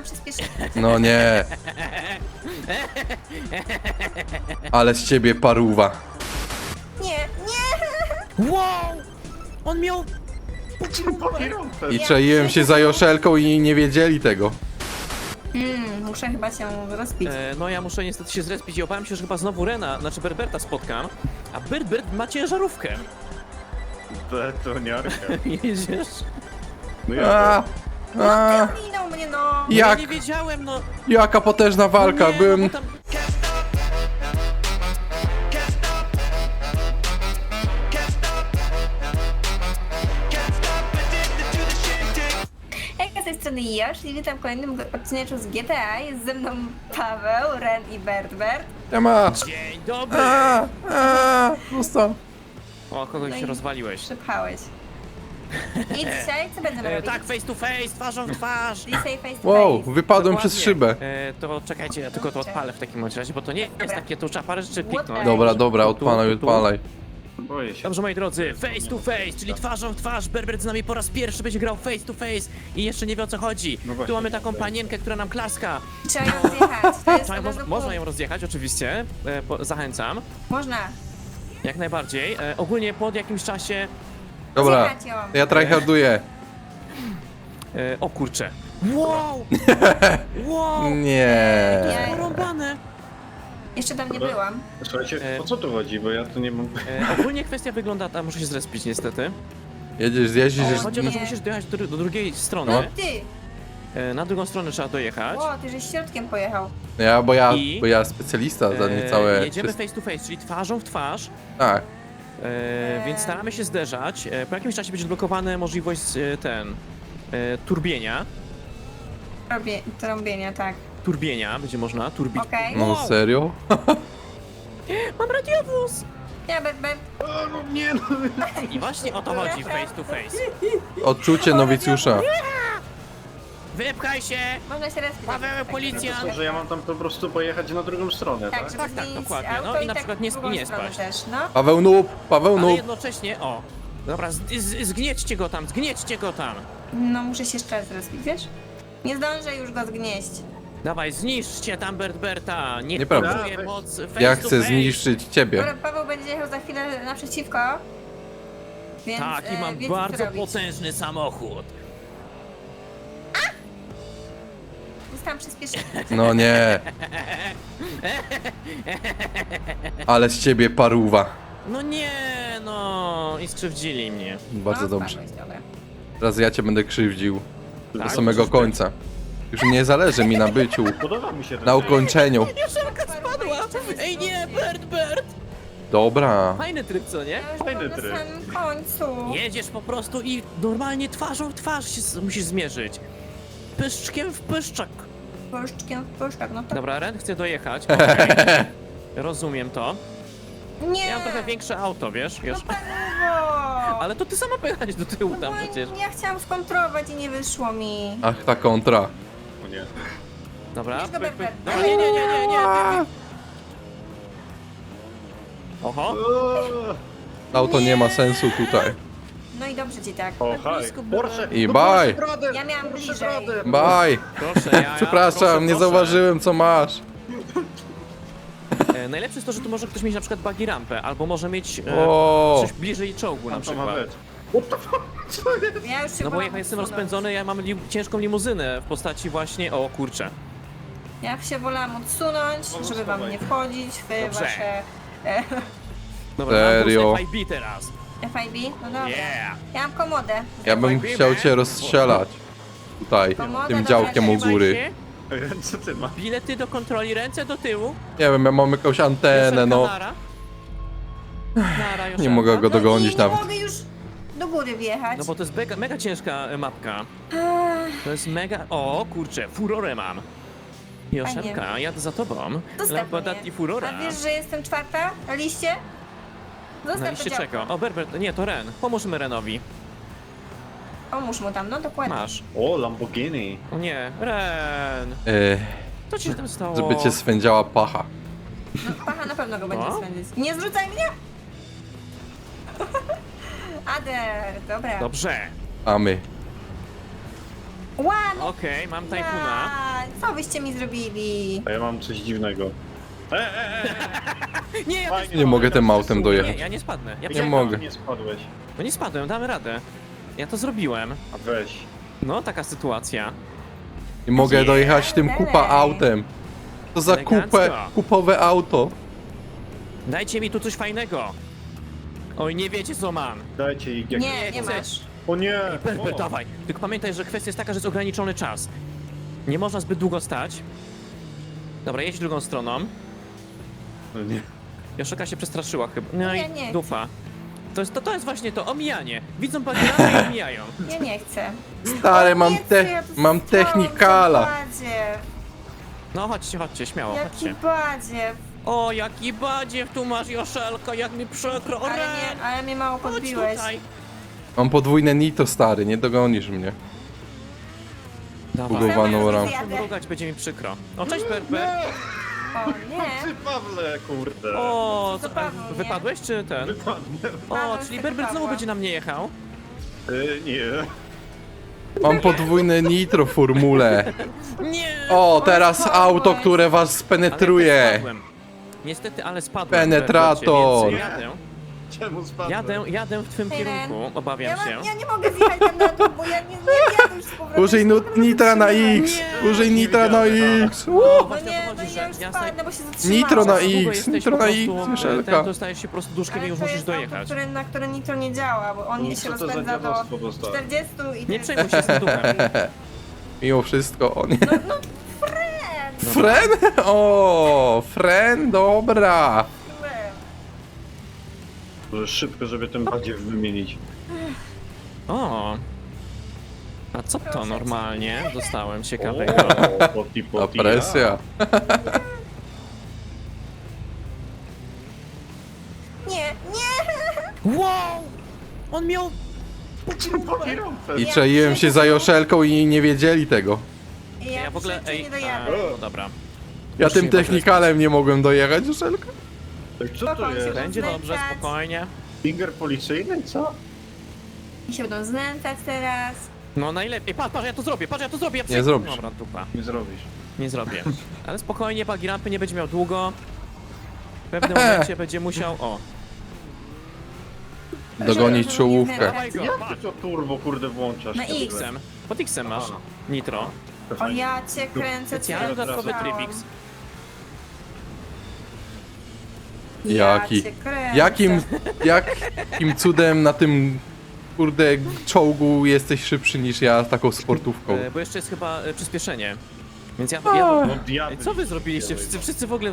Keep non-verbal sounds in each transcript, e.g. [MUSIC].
tam przyspieszyć. No nie. Ale z ciebie paruwa. Nie, nie! Wow! On miał... I czaiłem się za Joszelką i nie wiedzieli tego. Mm, muszę chyba się rozbić. E, no ja muszę niestety się zrespić i obawiam się, że chyba znowu Rena, znaczy Berberta spotkam. A Berbert ma ciężarówkę. Betoniarka. [LAUGHS] Jedziesz? No A, No, a, minął mnie, no! No Jak? Ja nie wiedziałem, no. jaka potężna walka. nie, No, Byłem... bo tam... Hejka, z tej strony Josz i witam w kolejnym odcinku z GTA. Jest ze mną Paweł, Ren i Bertbert. Nie ma. Dzień dobry! A, a. O, kogoś No i- rozwaliłeś. Przepchałeś. I dzisiaj co będziemy E, robić? tak, face to face, twarzą w twarz. Dzisiaj face to Wow, face. wypadłem przez Dokładnie. szybę. E, to czekajcie, ja tylko to odpalę w takim bądź razie, bo to nie jest takie, tu trzeba parę rzeczy kliknąć. Dobra, dobra, odpalaj, odpalaj. Boję się. Dobrze, moi drodzy, face to face, czyli twarzą w twarz. Berbert z nami po raz pierwszy będzie grał face to face i jeszcze nie wie o co chodzi. No właśnie, tu mamy taką tak. panienkę, która nam klaska. Trzeba ją zjechać. To jest Trzeba, moż, można ją rozjechać, oczywiście. E, po, zachęcam. Można. Jak najbardziej. E, ogólnie po jakimś czasie. Dobra, Zjechać ją. ja tryharduję. E, o kurczę. Wow! [LAUGHS] Wow! Nie. Porąbane. Jeszcze tam nie byłam. Słuchajcie, E, o co tu chodzi, bo ja tu nie mam... E, ogólnie kwestia wygląda, a muszę się zrespić niestety. Jedziesz, zjeździsz, E, już... chodzi o to, że nie. musisz dojechać do, do drugiej strony. No. Ty! E, na drugą stronę trzeba dojechać. O, ty żeś środkiem pojechał. Ja, bo ja, I? bo ja specjalista za E, niecałe... jedziemy face to face, czyli twarzą w twarz. Tak. E, więc staramy się zderzać. E, po jakimś czasie będzie odblokowana możliwość e, ten e, turbienia. Robię trąbienia, tak. Turbienia będzie można, turbi. Okej. No serio? [LAUGHS] Mam radiowóz! Ja, Bertbert. O, no nie, no... I właśnie o to chodzi face to face. Odczucie nowicjusza. Wypchaj się! Można się respić. Paweł, Tak, policja! tak, To, że ja mam tam po prostu pojechać na drugą stronę, Tak, tak? żeby Tak, tak, dokładnie. No i na tak przykład nie- w drugą nie stronę spaść. Też, no. Paweł Noob, Paweł Ale Noob. jednocześnie, o! Dobra, z, z, zgniećcie go tam, zgniećcie go tam! no, muszę się jeszcze raz respić, wiesz? Nie zdążę już go zgnieść. Dawaj, zniszczcie tam Bertberta! Nie Nieprawda. Ja- moc face Ja to chcę face. zniszczyć ciebie. Dobra, Paweł będzie jechał za chwilę naprzeciwko. Więc, Tak, i e, mam wiecie, co bardzo robić. potężny samochód. No nie. Ale z ciebie paruwa. No nie, no i skrzywdzili mnie. Bardzo no, dobrze. spadłeś, dobra. Teraz ja cię będę krzywdził. Do Tak? samego końca. Już nie zależy mi na byciu, Podoba mi się ten... na ukończeniu. Joszelka spadła! Ej nie, Bert, Bert! Dobra. Fajny tryb, co nie? Ja już Fajny byłam na tryb. samym końcu. Jedziesz po prostu i normalnie twarzą w twarz się z- musisz zmierzyć. Pyszczkiem w pyszczak. Puszczkiem w no to... Dobra, Ren chce dojechać. [LAUGHS] okej. Rozumiem to. Nie! Ja mam trochę większe auto, wiesz? wiesz? No! Ale to ty sama pojechać do tyłu tam No, przecież. ja chciałam skontrolować i nie wyszło mi. Ach, ta kontra. O nie. Dobra, pyk, pyk. Dobra, nie, nie, nie, nie, nie. Oho. Auto nie ma sensu tutaj. No i dobrze ci tak. O, haj. Porsche! I no. Porsche Brother, Ja miałam Porsche bliżej. Brother. Bye. Proszę, ja, ja, Przepraszam, proszę, nie proszę. zauważyłem co masz. E, najlepsze jest to, że tu może ktoś mieć na przykład buggy rampę, albo może mieć e, O, coś bliżej czołgu na Tam to ma przykład. być. What the fuck? Co jest? Ja już się No bo wolałam ja jestem odsunąć. rozpędzony, ja mam li ciężką limuzynę w postaci właśnie, o kurczę. Ja się wolałam odsunąć, No, żeby schowaj. wam nie wchodzić w Dobrze. wasze e, [LAUGHS] Dobra, Serio? teraz. FIB. No dobra. Yeah! Ja mam komodę. ja bym chciał cię rozstrzelać. Tutaj, tym działkiem u góry. Co ty ma? Bilety do kontroli, ręce do tyłu. Nie wiem, ja mam jakąś antenę, no. Nara. Nara, Nie Joszelka. mogę go No dogonić i nie nawet. mogę już do góry wjechać. No bo to jest mega, mega ciężka e, mapka. Ech, To jest mega... O, kurczę, furorę mam. Joszelka, jadę za tobą. Zostaw Lampadati mnie. furora. A wiesz, że jestem czwarta na liście? Na Zostaw liście to działko. czego? O, Berbert, nie, to Ren. Pomóżmy Renowi. Pomóż mu tam, no dokładnie. Masz. O, Lamborghini. O nie, Ren. Yy, Co ci się tam stało? żeby cię swędziała pacha. No, pacha na pewno go będzie No. swędzić. Nie zrzucaj mnie! [LAUGHS] Ader, dobra. Dobrze. A my. No Okej, mam tajfuna. ja, Co byście mi zrobili? A ja mam coś dziwnego. E, e, e, e. Nie, ja też Nie mogę tym autem się dojechać. Nie, ja nie spadnę. Ja Nie przejechałem. mogę. Nie spadłeś. No nie spadłem, damy radę. Ja to zrobiłem. A weź. No, taka sytuacja. Nie mogę Nie. dojechać tym kupa autem. To za kupę, kupowe auto. Dajcie mi tu coś fajnego. Oj, nie wiecie co mam. Dajcie ich jak... Nie, nie chcesz. masz. O nie! Berber, o. dawaj. Tylko pamiętaj, że kwestia jest taka, że jest ograniczony czas. Nie można zbyt długo stać. Dobra, jedź drugą stroną. No nie. Się przestraszyła chyba. No Nie, i nie. dupa. To jest, to, to jest właśnie to, omijanie. Widzą bagierami i omijają. [LAUGHS] Ja nie chcę. Stary, mam, nie, te, co ja tu mam stałam w technikala. badzie. No chodźcie, chodźcie, śmiało, Jaki chodźcie. badziew. O, jaki badziew tu masz, Joszelko, jak mi przykro. O, Ale, nie, ale mnie mało chodź podbiłeś. tutaj. Mam podwójne nito, stary, nie dogonisz mnie. Dawaj. Bugowaną ramkę. Mrugać będzie mi przykro. O, cześć, Berber. O [LAUGHS] nie. Ty Pawle, kurde. O, Co nie? wypadłeś czy ten? Wypadłem. O, Paweł czyli Berber znowu wypadła. będzie na mnie jechał. Y, nie. Mam podwójne nitro w formule. Nie! O, teraz auto, które was Ale spenetruje. spadłem. Niestety, ale spadłem. Penetrator. Berbercie, więc Jadę, Czemu spadłem? jadę, jadę w twym Hej, Ren. kierunku, obawiam Ja, się. ja nie mogę zjechać tam na dół, bo ja nie, nie wjadę już z powrotem. Użyj nu- nitra na X. Nie. Użyj nitra na X. No, Woo. No właśnie nie, o to no chodzi, ja że już ja spadnę, bo się zatrzymałam. Nitro na X, nitro na X, Joszelka. ten dostajesz się po prostu duszkiem i już musisz dojechać. które, na które nitro nie działa, bo on No, się co to za rozpędza do dziadostwo dostałem? 40 i... Nie przejmuj się z tym duchem. [LAUGHS] Mimo wszystko, on... No, no, friend! Fren? O, Fren, dobra. Może szybko, żeby ten badziew wymienić. O! A co to normalnie dostałem ciekawego? O, poti, A poti, presja. Nie, nie! Wow! On miał... I czaiłem się za Joszelką i nie wiedzieli tego. Ja, Ja w ogóle... Ej, nie a, no dobra. Ja tym technikalem nie mogłem dojechać, Joszelka. Ej, Co to jest? Będzie dobrze, spokojnie. Finger policyjny, co? I się będą znęcać teraz. No najlepiej. Patrz, patrz, ja to zrobię, patrz, ja to zrobię. Ja Nie przejdę. zrobisz. Dobra, dupa. Nie zrobisz. Nie zrobię. [LAUGHS] Ale spokojnie, bagi rampy nie będzie miał długo. W pewnym momencie będzie musiał... O, Dogonić Żeby czołówkę. nie dawaj go, Jak patrz. ty to turbo, kurde, włączasz? Na? X-em. Pod X-em masz. Aha. Nitro. To O fajnie. ja cię kręcę, Specjalny ja dodatkowy X. Ja Jaki- cię kręcę. Jakim, jakim cudem na tym kurde czołgu jesteś szybszy niż ja taką sportówką? E, bo jeszcze jest chyba e, przyspieszenie. Więc ja... ja No co wy zrobiliście? Wszyscy, wszyscy w ogóle...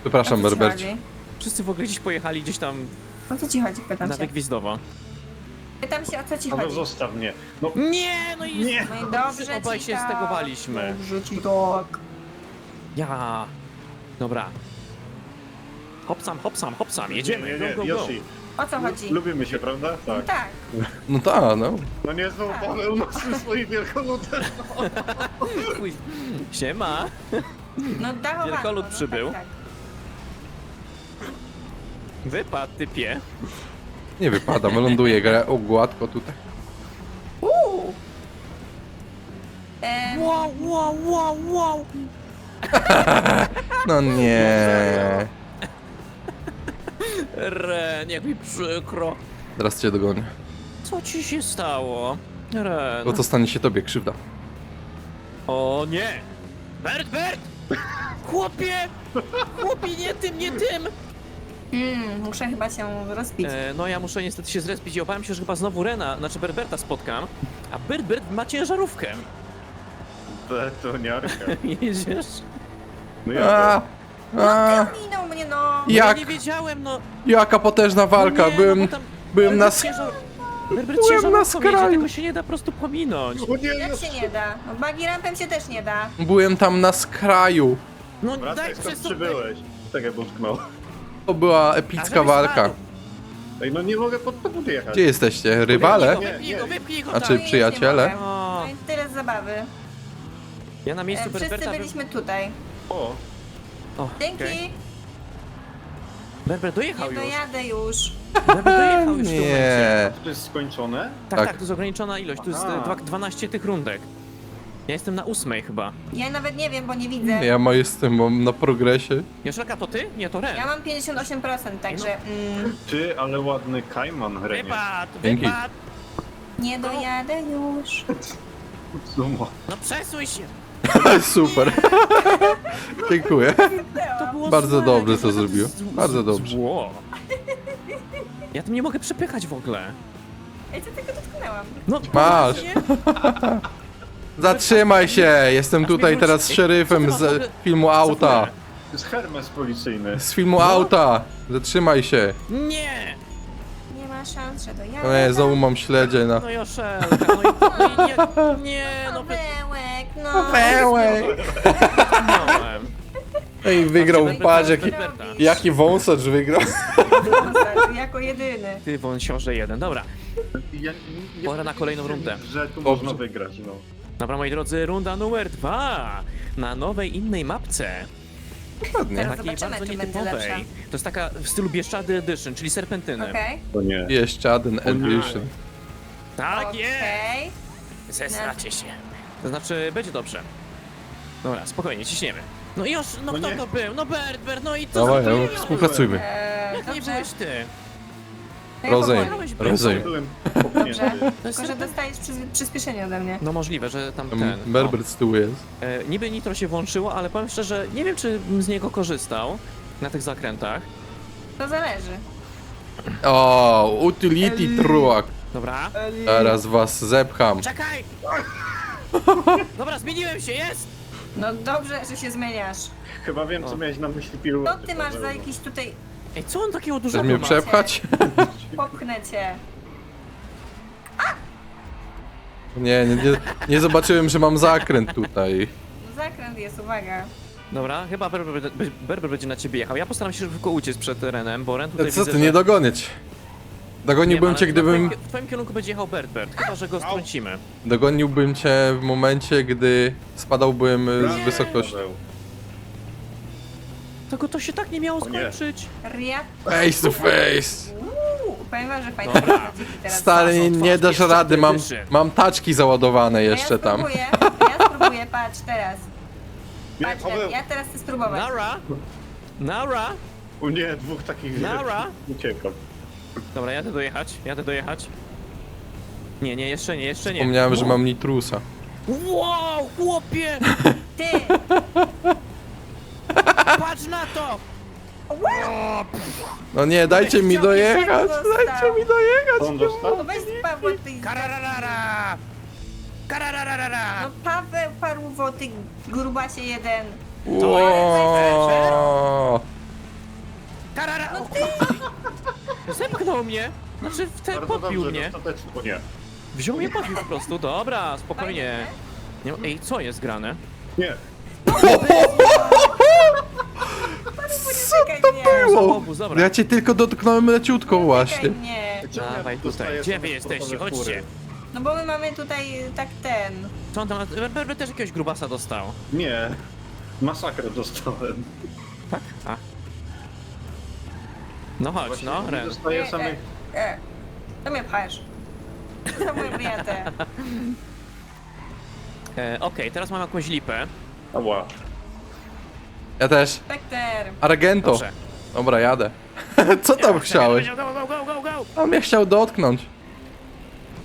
Przepraszam, co ci Berberci. chodzi? Wszyscy w ogóle gdzieś pojechali gdzieś tam O co ci chodzi, pytam na się. wygwizdowo. Pytam się, o co ci No chodzi. zostaw mnie. No Nie, no i... nie! No i dobrze Obaj ci się tak. stegowaliśmy. Dobrze ci tak. Ja. Dobra. Hopsam, hopsam, hopsam, jedziemy, nie, go, nie, go, go. Yoshi. O co chodzi? Lubimy się, prawda? Tak. tak. No tak, no. No nie znowu Paweł na swoich wielkoludach. Chuj. Siema. No dachowanko. Wielkolud no, przybył. Tak, tak. Wypadł, typie. Nie wypadam, ląduję gra o gładko tutaj. Uuu. Em, Wow, wow, wow, wow. [LAUGHS] No nie. Ren, jak mi przykro. Teraz cię dogonię. Co ci się stało? Ren. Bo to stanie się tobie krzywda. O nie! Bert, Bert! Chłopie! Chłopie, nie tym, nie tym! Mm, muszę chyba się rozpić. E, no ja muszę niestety się zrespić i obawiam się, że chyba znowu Rena, znaczy Berberta spotkam. A Bert, Bert ma ciężarówkę. Betoniarka. [LAUGHS] Jedziesz? No ja a, Minął mnie, no. No Jak? Ja nie wiedziałem, no. jaka potężna walka, no nie, byłem, no bo tam byłem na, Berbert sk- ciężar... Byłem na skraju. tego się nie da po prostu pominąć. O nie, Jak Yoshi. się nie da? No, buggy rampem się też nie da. byłem tam na skraju. No Wracaj daj skąd przybyłeś. Tak jak utknął. To była A epicka walka. spadł. Ej, no nie mogę pod to jechać. Gdzie jesteście? Rywale? Wypnij go, wypnij go, A czy No przyjaciele? O, No i tyle z zabawy. ja na miejscu E, wszyscy Berberta... bym- byliśmy tutaj. O, O, Dzięki. okej. Berber dojechał Nie już. dojadę już. Berber dojechał już w tym momencie. Nie. to jest skończone? Tak, Tak. tak, to jest ograniczona ilość, to jest Aha. e, dwa- 12 tych rundek. Ja jestem na ósmej chyba. Ja nawet nie wiem, bo nie widzę. Ja, Ja ma jestem mam na progresie. Joszelka, to ty? Nie, to Ren. mam 58%, także mm, Ty, ale ładny kajman, Renie. Wypad, Dzięki. wypad! nie dojadę już. Sumo. No przesuń się! [LAUGHS] Super. [LAUGHS] Dziękuję. To było Bardzo złe, dobrze to to było zrobiło. z- Bardzo dobrze. Zło. Ja tym nie mogę przepychać w ogóle. Ja cię tylko dotknęłam. No, Masz. [LAUGHS] Zatrzymaj się! Jestem tutaj teraz Ej, szeryfem co ty masz w ogóle- z filmu Co Auta. To jest Hermes policyjny. Z filmu Auta! Zatrzymaj się! Nie! Nie ma szans, że O dojadę. nie, znowu mam śledzie na... No Joszelka, no i, no i nie, nie, no Pawełek, no. Pełej! wypchnąłem. Ej, wygrał, Znaczy, patrz jaki... Berberta. Jaki wąsacz wygrał. Wąsacz, jako jedyny. Ty wąsiorze jeden, dobra. Ja, nie Pora na kolejną rundę. Że tu Dobrze. można wygrać, no. Dobra, moi drodzy, runda numer dwa. Na nowej, innej mapce. Ładnie. Teraz Takiej zobaczymy, bardzo czy będzie lepsza. nietypowej. To jest taka w stylu Bieszczady Edition, czyli serpentyny. Okej. To nie. Jeszcze jeden edition. Tak jest! Okej. Zesracie się. To znaczy, będzie dobrze. Dobra, spokojnie, ciśniemy. No i już, no, No kto nie. to był? No Bert, Bert, no i co Dawaj, za no, to? współpracujmy. Eee, Jak nie dobrze. byłeś ty? Tak Rozejm, powoli. rozejm. Byłem Dobrze. popchnięty. To jest Tylko, że dostajesz przy, przyspieszenie ode mnie. No możliwe, że tam Tam ten... Berber z tyłu jest. O, e, niby nitro się włączyło, ale powiem szczerze, nie wiem czy bym z niego korzystał na tych zakrętach. To zależy. O, utility truck. Dobra. Teraz was zepcham. Czekaj! [LAUGHS] Dobra, zmieniłem się, jest! No dobrze, że się zmieniasz. Chyba wiem, O. co miałeś na myśli Co piruety. ty masz za jakiś tutaj... Ej, co on takiego Chcesz dużego mnie ma? przepchać? [LAUGHS] Popchnę cię. Nie, nie, nie, nie zobaczyłem, że mam zakręt tutaj. No zakręt jest, uwaga. Dobra, chyba Berber, be- Berber będzie na ciebie jechał. Ja postaram się szybko uciec przed Renem, bo Ren tutaj Co widzę, ty, że... nie dogonić. Dogoniłbym cię, gdybym... W twoim kierunku będzie jechał Bert, chyba że go strącimy. Dogoniłbym cię w momencie, gdy spadałbym z wysokości. Paweł. Tylko to się tak nie miało nie. skończyć. Face to face! Uuu, powiem wam, że fajne Dobra. traciki teraz. Stary, nie, nie dasz Jeszcze rady, mam, mam taczki załadowane A jeszcze ja tam. spróbuję, ja spróbuję, patrz teraz. Nie, Patrz, Paweł. ja teraz chcę spróbować. Nara! Nara! O nie, dwóch takich Nara. Uciekam. Dobra, jadę dojechać, jadę dojechać. Nie, nie, jeszcze nie, jeszcze nie. Wspomniałem, że mam nitrusa. Wow, chłopie! Ty! Patrz na to! No nie, dajcie mi dojechać, dajcie mi dojechać. On dostał? No weź Paweł, ty... Karararara! Karararara! No Paweł Paruwo, ty grubasie jeden. Ło. Karara! No ty! Zepchnął mnie! Znaczy, w ten Bardzo podbił dobrze, mnie. dostatecznie. O nie. Wziął mnie podbił po prostu. Dobra, spokojnie. Nie, ej, co jest grane? Nie. Czekaj mnie. Było. Dobra. Ja cię tylko dotknąłem leciutko właśnie. Mnie. Czemu ja Dawaj dostaję tutaj. Gdzie same wy jesteście? sportowe Chodźcie. fury? No bo my mamy tutaj tak ten. Co on tam... Berber też jakiegoś grubasa dostał. Nie. Masakrę dostałem. Tak? A. No chodź, Właśnie no, nie Ren. Dostaję samych... E, e. To mnie pchasz. [LAUGHS] To moje wyjęte. E, Okej, teraz mam jakąś lipę. Ała. Ja też. Spekter. Argento. Dobrze. Dobra, jadę. [LAUGHS] Co tam chciałeś? Go, go, go, go, go! On mnie chciał dotknąć.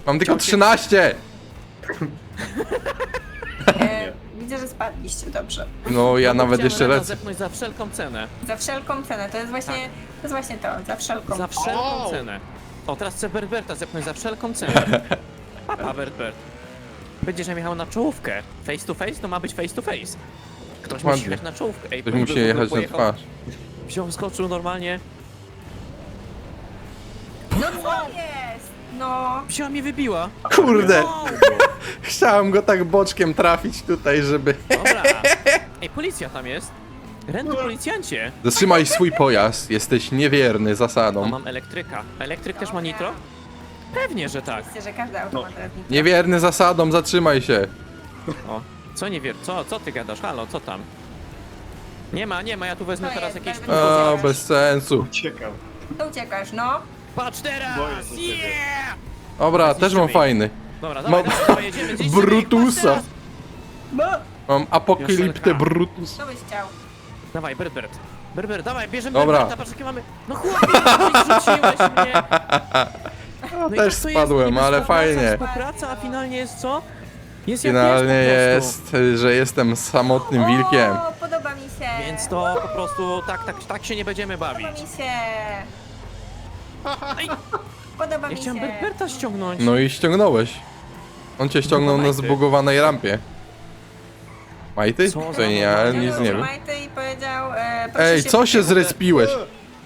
Mam tylko 13. [LAUGHS] Spadliście, dobrze. No ja nawet jeszcze lecę. za wszelką cenę. Za wszelką cenę, to jest właśnie, to jest właśnie to, za wszelką. Za wszelką O! cenę. O, teraz chcę Berberta zepchnąć za wszelką cenę. [LAUGHS] Papa, Berbert. Będziesz jechał na czołówkę. Face to face to ma być face to face. Ktoś musi jechać na czołówkę. Ej, Ktoś Berber musi w ogóle jechać na pojechał- twarz. Wziął, skoczył normalnie. No co jest? No. Wzięła mnie wybiła. Kurde, Wow. Chciałem go tak boczkiem trafić tutaj, żeby... Dobra. Ej, policja tam jest. Ren, to policjancie. Zatrzymaj swój pojazd, jesteś niewierny O, zasadom. mam elektryka. Elektryk też ma nitro? Pewnie, że tak. Oczywiście, że każdy automat no. Niewierny zasadom, zatrzymaj się. O, co nie wier... Co, co ty gadasz? Halo, co tam? Nie ma, nie ma, ja tu wezmę To teraz jest jakieś... O, bez sensu. Uciekam. To uciekasz, no. Patrz teraz! Boję się ciebie. Yeah! Dobra, też mam fajny. Dobra, dawaj, Mam dawaj, dawaj, jedziemy, ich, patrz Brutusa. teraz! Bo, Mam apokaliptę Joszelka. Brutus. co byś chciał? Dawaj, Berbert. Berbert, dawaj, bierzemy Dobra. Berberta, patrz jakie mamy... No chłopie, rzuciłeś mnie. [LAUGHS] No i też tak to spadłem, niby ale współpraca, fajnie. Współpraca, a finalnie jest co? Jest jak Finalnie jest po prostu. jest, że jestem samotnym wilkiem. O, podoba mi się. Więc to po prostu tak, tak, tak się nie będziemy Podoba bawić. mi się. Ej, Podoba ja mi chciałem się. Berberta ściągnąć. No i ściągnąłeś. On cię ściągnął na zbugowanej rampie. Majty? Co To za nie, nic nie wiem. Majty i powiedział, e, proszę Ej, co się zrespiłeś?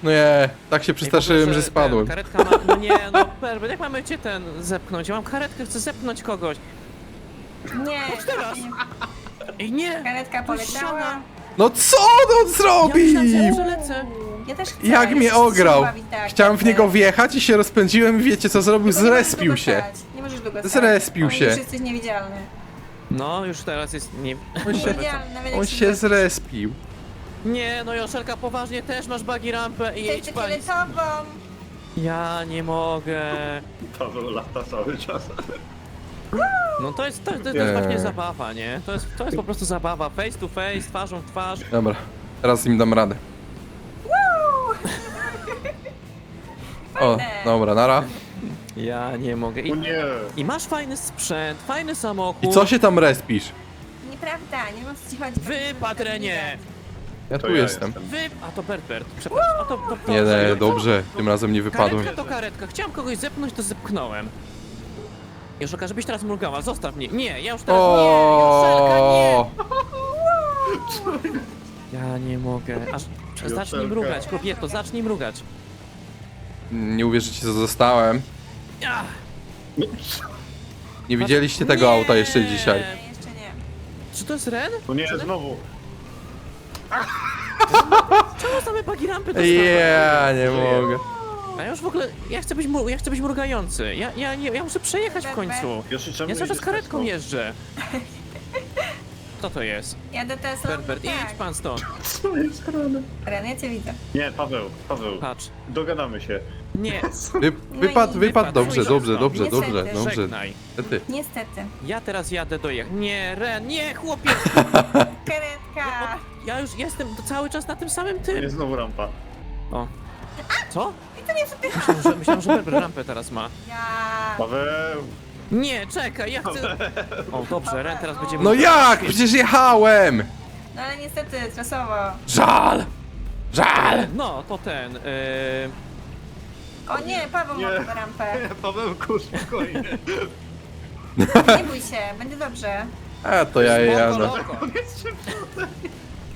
No nie, tak się przestraszyłem, że spadłem. Ten, karetka ma... No nie, no Berbert, jak mamy cię ten zepchnąć? Ja mam karetkę, chcę zepchnąć kogoś. Nie, teraz. nie. Ej, nie! Karetka poleciała. ściana. No co on Ja zrobił? że ja też chcę. Jak ja mnie ograł? tak, Chciałem w niego wjechać i się rozpędziłem i wiecie co zrobił? Tylko nie możesz Zrespił się. Nie możesz długo stać. Zrespił się. Już jesteś niewidzialny. No, już teraz jest nie... On się, Niewidzialny, nawet jak on się zrespił. Nie, no Joszelka, poważnie też masz bagi rampę i Chcę jedź pani. Ja nie mogę. Paweł lata cały czas. No to jest, to, to, to jest Nie. właśnie zabawa, nie? To jest, to jest po prostu zabawa. Face to face, twarzą w twarz. Dobra, teraz im dam radę. O, Fajne. dobra, nara. Ja nie mogę. O I, nie! I masz fajny sprzęt, fajny samochód. I co się tam respisz? Nieprawda, nie o co ci chodzi. Wypadł, Renie! Ja To tu ja jestem. Wy... A to Bert Bert, przepraszam. A to, to, to, Nie, nie, dobrze, tym razem nie wypadłem. Karetka to karetka. Chciałem kogoś zepchnąć, to zepchnąłem. Joszelka, żebyś teraz mrugała, zostaw mnie. Nie, ja już teraz nie, Joszelka, nie! O, [LAUGHS] Ja nie mogę. Aż zacznij Joszelka. mrugać, kobieto, zacznij mrugać. Nie uwierzycie co zostałem. Nie widzieliście tego Nie. auta jeszcze dzisiaj. Nie, jeszcze nie. czy to jest Ren? O nie, znowu! Czemu same bagi rampy dostałem? Ja nie mogę. A ja już w ogóle, ja chcę być, mru- ja chcę być mrugający. Ja, ja, nie, ja muszę przejechać w końcu. Jeszcze czemu Ja cały czas jedziesz karetką tak jeżdżę. [LAUGHS] Kto to jest? Jadę Teslą. Berbert, idź tak. pan stąd. Co jest grane? Ren, ja cię widzę. Nie, Paweł, Paweł, Patrz. dogadamy się. Nie, [LAUGHS] Wy, wypadł, i- wypadł, dobrze, Wypadł. dobrze, dobrze, Niestety. dobrze, dobrze. żegnaj. Ty. Niestety. Ja teraz jadę do jech. Nie, Ren, nie, chłopie! Karetka. Ja już jestem cały czas na tym samym tym. Jest znowu rampa. O. Co? Myślałem, że, myślałem, że Berber rampę teraz ma. Ja. Paweł! Nie, czekaj, ja chcę... O, dobrze, Ren teraz będzie... No jak? Przecież jechałem! No ale niestety, stresowo. Żal! Żal! No, to ten... Yy... O nie, Paweł ma Nie. chyba rampę. [LAUGHS] Pawełku, spokojnie. Nie bój się, będzie dobrze. A to ja spoko, jadę. loko.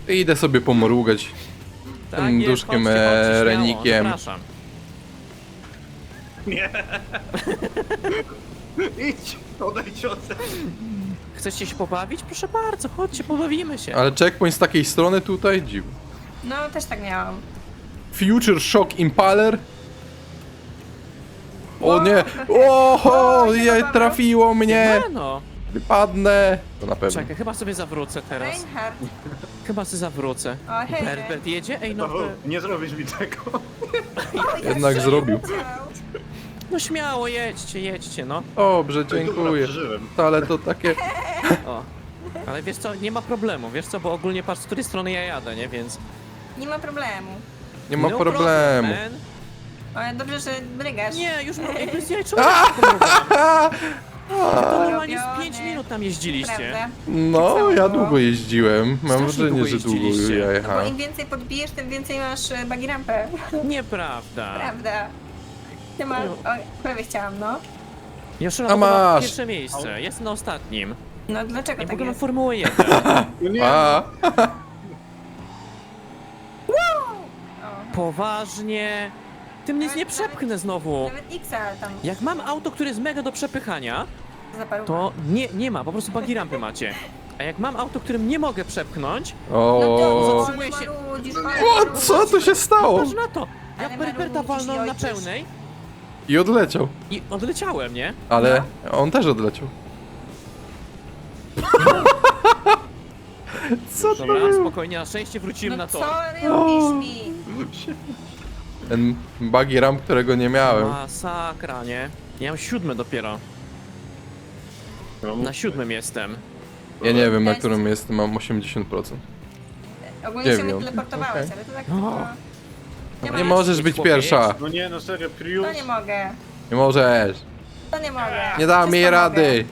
Idę sobie pomrugać. Tak Tym jest, duszkiem, chodźcie, chodźcie, e, śmiało, renikiem. Zapraszam. Nie! [LAUGHS] [LAUGHS] Idź! Odejdź ode mnie. Chcecie się pobawić? Proszę bardzo, chodźcie, pobawimy się. Ale checkpoint z takiej strony tutaj? Dziw. No, też tak miałam. Future Shock Impaler? O nie! Oho! Je, trafiło mnie! no. Wypadnę! To na pewno. Czekaj, chyba sobie zawrócę teraz. Reinhardt. Chyba sobie zawrócę. O, hej. Berbert jedzie? Ej, no, nie zrobisz mi tego. [LAUGHS] Jednak zrobił. No śmiało, jedźcie, jedźcie, no. Dobrze, Dobra, dziękuję. przeżyłem. Ale to takie... [LAUGHS] O. Ale wiesz co, nie ma problemu, wiesz co, bo ogólnie patrz, z której strony ja jadę, nie, więc... Nie ma problemu. Nie ma No problemu. problem, man. O, dobrze, że brygasz. Nie, już mrugam, bez jaj, czemu ja tak [LAUGHS] pomrugam? [LAUGHS] To normalnie z 5 Robione. minut tam jeździliście. Prawda? No, ja długo jeździłem. Mam Strasznie wrażenie, długo że długo jeździliście. ja Bo jechałem. im więcej podbijesz, tym więcej masz e, bagi rampę. Nieprawda. Prawda. Ty masz... O, prawie chciałam, no. Jeszcze A masz. pierwsze miejsce, jestem na ostatnim. No, dlaczego Ja w tak ogóle mam jest? Formułę 1. [LAUGHS] No nie, [LAUGHS] A, O, Poważnie. Tym nic nie przepchnę znowu. nawet X-a tam Jak mam auto, które jest mega do przepychania, zaparł. to nie, nie ma, po prostu bagi rampy macie. A jak mam auto, którym nie mogę przepchnąć, No o. to zatrzymuje się. O, co tu się stało? patrz na to! Ja Ale Berberta i na pełnej I odleciał. i odleciałem, nie? Ale on też odleciał. [LAUGHS] Co to Dobra, było? spokojnie, na szczęście wróciłem No na co to. robisz mi? Ten buggy ramp, którego nie miałem. Masakra, nie? Ja mam siódme dopiero. Mam- Na siódmym jestem. Ja nie wiem, na którym jest, mam 80%. Ogólnie się mnie Dziewięć. teleportowałeś, ale to tak No. tylko... Nie możesz być pierwsza. No nie, no serio, Prius? To nie mogę. Nie możesz. To nie mogę. Nie dam Wszystko jej mogę. rady.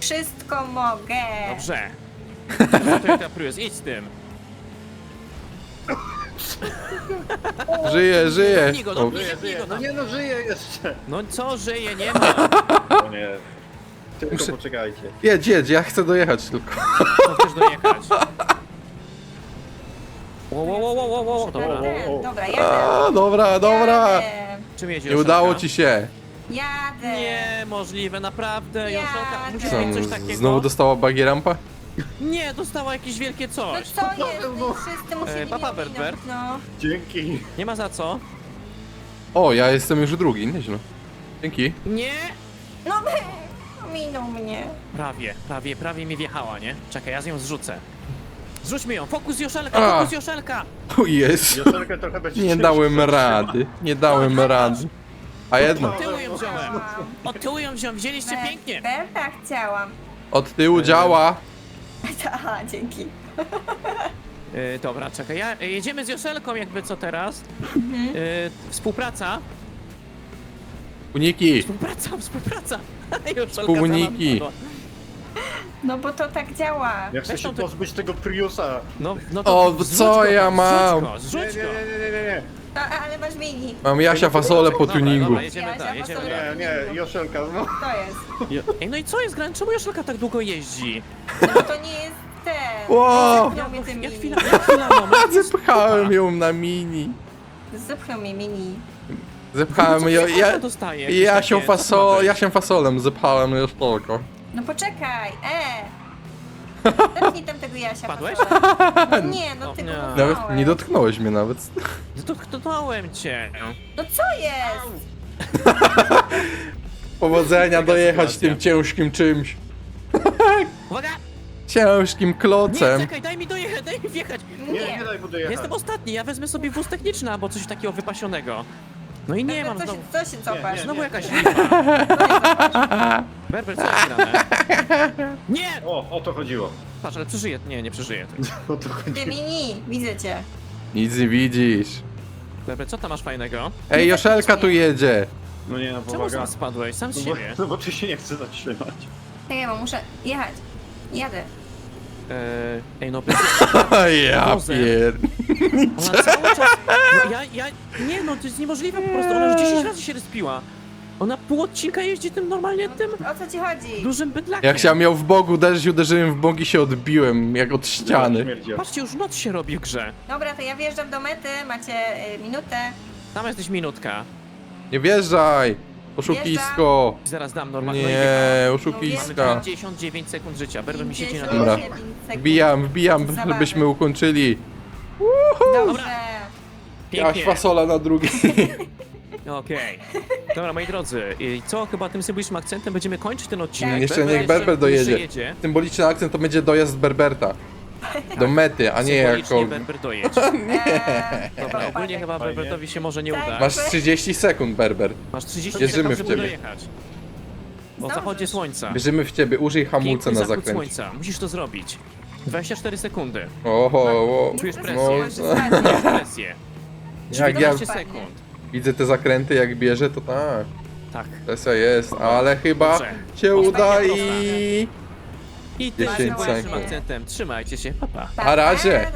Wszystko mogę. Dobrze. [LAUGHS] Toyota Prius, idź z tym. [LAUGHS] Żyje, żyje. Dopnij go, O, dopnij. Żyje, żyje. No nie, no żyje jeszcze. No co, żyje, nie ma. [LAUGHS] O nie. Tylko Muszę- poczekajcie. Jedź, jedź, ja chcę dojechać tylko. No chcesz dojechać. Wo, wo, wo, wo, wo, wo. Dobra. Jadę. o, o. Dobra, jadę. A, dobra, dobra. Jadę. Czym jedzie Nie udało ci się. Jadę. Niemożliwe, naprawdę. Ja Joszelka, musisz też. mieć coś takiego. znowu dostała bagi rampa? Nie, dostała jakieś wielkie No coś. co jest? No, wszyscy musieli E, papa mnie ominąć. No. Dzięki. Nie ma za co. O, ja jestem już drugi, nieźle. Dzięki. Nie. No, ominął mnie. Prawie, prawie, prawie mi wjechała, nie? Czekaj, ja z nią zrzucę. Zrzućmy ją, fokus Joszelka, A. fokus Joszelka! O jest. Joszelkę trochę będzie Nie ciężko dałem rady. Nie dałem rady. A jedno. Od tyłu ją wziąłem. Od tyłu ją wziąłem, wzięliście pięknie. Berta chciałam. Od tyłu działa. [LAUGHS] Aha, dzięki. Yy, dobra, czekaj, ja, y, jedziemy z Joszelką jakby co teraz. Mhm. Współpraca, Uniki. współpraca, współpraca. [LAUGHS] Joszelka wpadła. No bo to tak działa. Ja chcę Weź się tą ty- pozbyć tego Priusa. No, no to O, zrzuć co go ja mam? Zrzuć go, Nie, zrzuć nie, go. nie, nie, nie, nie. No, ale masz mini. Mam Jasia fasolę po Dobra, tuningu. dobra, jedziemy Ja się. Nie, nie, Joszelka, no. To jest. Ej, no i co jest grane? Czemu Joszelka tak długo jeździ? No to nie jest ten. Wow. Zepchnął mini. chwila, jak chwila [LAUGHS] moment. Zepchałem ją na mini. Zepchnął mnie mini. Zepchałem Co ją. Ja, ja się fasol, ja się fasolem zepchałem już tylko. No poczekaj, e! [LAUGHS] Zepchnij tam tego Jasia. Spadłeś? fasolem. No [LAUGHS] nie, no No, ty nie. go Nawet dotknąłeś. nie dotknąłeś mnie nawet. Dotknąłem cię. No co jest? [LAUGHS] Powodzenia Taka dojechać sytuacja. tym ciężkim czymś. Uwaga! Ciężkim Nie, klocem. czekaj, daj mi dojechać, daj mi wjechać. Nie, nie Nie. daj mu Ja dojechać. jestem ostatni, ja wezmę sobie wóz techniczny albo coś takiego wypasionego. No i nie mam co, się, znowu. co się cofasz? nie, Znowu jakaś Co [LAUGHS] się lipa. cofasz? Berber, co jest grane? Nie! O, o to chodziło. Patrz, ale przeżyję. Nie, nie przeżyję. [LAUGHS] O to chodziło. Ty mini, widzę cię. Nic nie widzisz. Berber, co tam masz fajnego? Ej, Joszelka tu jedzie. No nie, no Czemu powaga. sam spadłeś? Sam z No bo, siebie. no bo ty się nie chce zatrzymać. Czekaj, bo muszę jechać. Jadę. Eee, ej, no [LAUGHS] bez... Ja Wozem. pier... Ona cały czas... No ja, ja... Nie no, to jest niemożliwe po prostu. Ona już 10 razy się respiła. Ona pół odcinka jeździ tym normalnie tym O co ci chodzi? dużym bydlakiem. Jak się miał w bok uderzyć, uderzyłem w bok i się odbiłem, jak od ściany. Patrzcie, już noc się robi w grze. Dobra, to ja wjeżdżam do mety, macie y, minutę. Tam jesteś minutka. Nie wjeżdżaj! Oszukisko! Zaraz dam normalnie. Nie, oszukiska. 59 sekund życia. Berber mi siedzi na 59 Dobra. Wbijam, wbijam, Zabawy. żebyśmy ukończyli. Dobrze. Jaś Pięknie. fasola na drugiej. [LAUGHS] Okej. Dobra, moi drodzy, i co chyba tym symbolicznym akcentem będziemy kończyć ten odcinek. Jeszcze niech Berber dojedzie. jeszcze jedzie. Symboliczny akcent to będzie dojazd Berberta. Do mety, a nie Symbolicznie jako... Berber dojedź. [LAUGHS] Eee, Dobra, ogólnie chyba Fajnie. Berbertowi się może nie Tak. uda. Masz 30 sekund, Berber. Masz 30 Wierzymy sekund, w żeby ciebie. dojechać. O Zdążysz. zachodzie słońca. Wierzymy w ciebie, użyj hamulca Piękny na zachód zakręcie. słońca. Musisz to zrobić. 24 sekundy. Oho, o, Nie Czujesz presję? zadnie. Czujesz presję. jak ja 19 sekund. widzę te zakręty jak bierze, to tak. Tak. Presja jest, ale chyba Dobrze. się Masz uda i... I tym 10 symbolicznym sekund. akcentem trzymajcie się. Pa, pa. Na razie.